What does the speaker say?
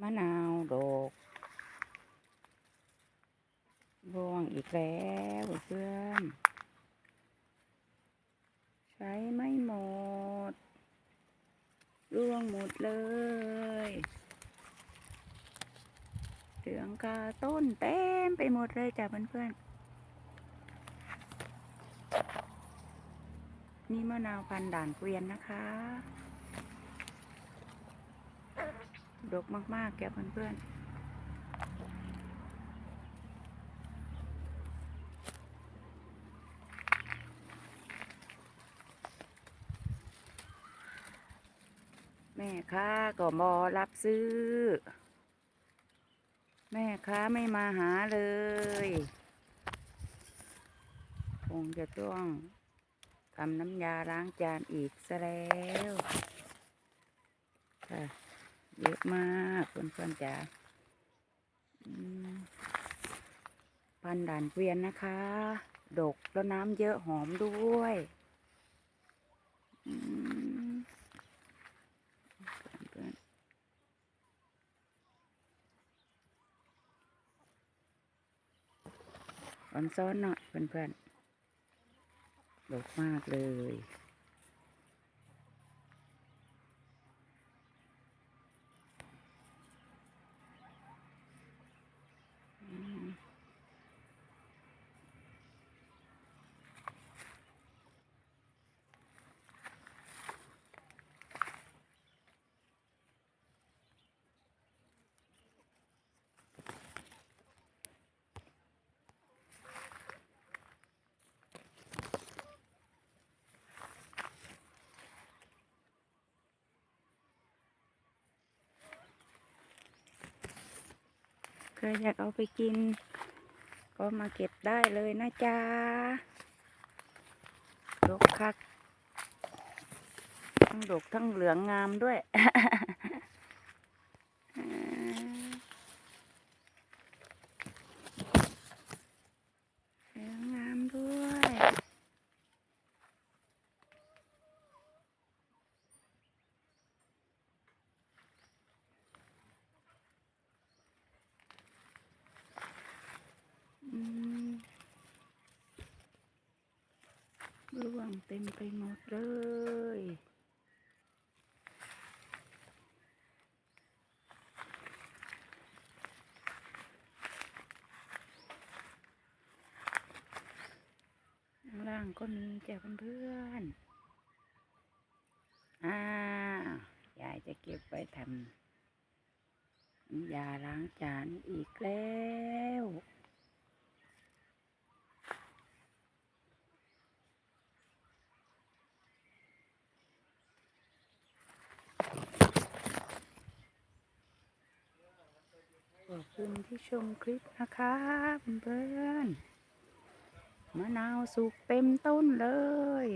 มะนาวดอกร่วงอีกแล้วเพื่อนใช้ไม่หมดร่วงหมดเลยเหลืองกาต้นเต็มไปหมดเลยจ้ะเพื่อนๆนี่มะนาวพันด่านเกวียนนะคะ ดกมากๆ แกเพื่อนๆแม่ค้าก็บอรับซื้อ แม่ค้าไม่มาหาเลย คงจะต้องทำน้ำยาล้างจานอีกซะแล้วค่ะ เยอะมากเพื่อนๆจ๋าพันด่านเกวียนนะคะ ดกแล้วน้ำเยอะหอมด้วยอืมเพื่อนๆอ่อนซ้อนหน่อยเพื่อนๆดกมากเลย เคยอยากเอาไปกิน ก็มาเก็บได้เลยนะจ๊ะดกคัก ทั้งดกทั้งเหลืองงามด้วย เหลืองงามด้วย อืม ร่วงเต็มไปหมดเลยข้างล่างก็มีจ้ะเพื่อนๆอ่ายายจะเก็บไว้ทำยาล้างจานอีกแล้ว อบคุณที่ชมคลิปนะคะเพื่อนมะนาวสุกเต็มต้นเลย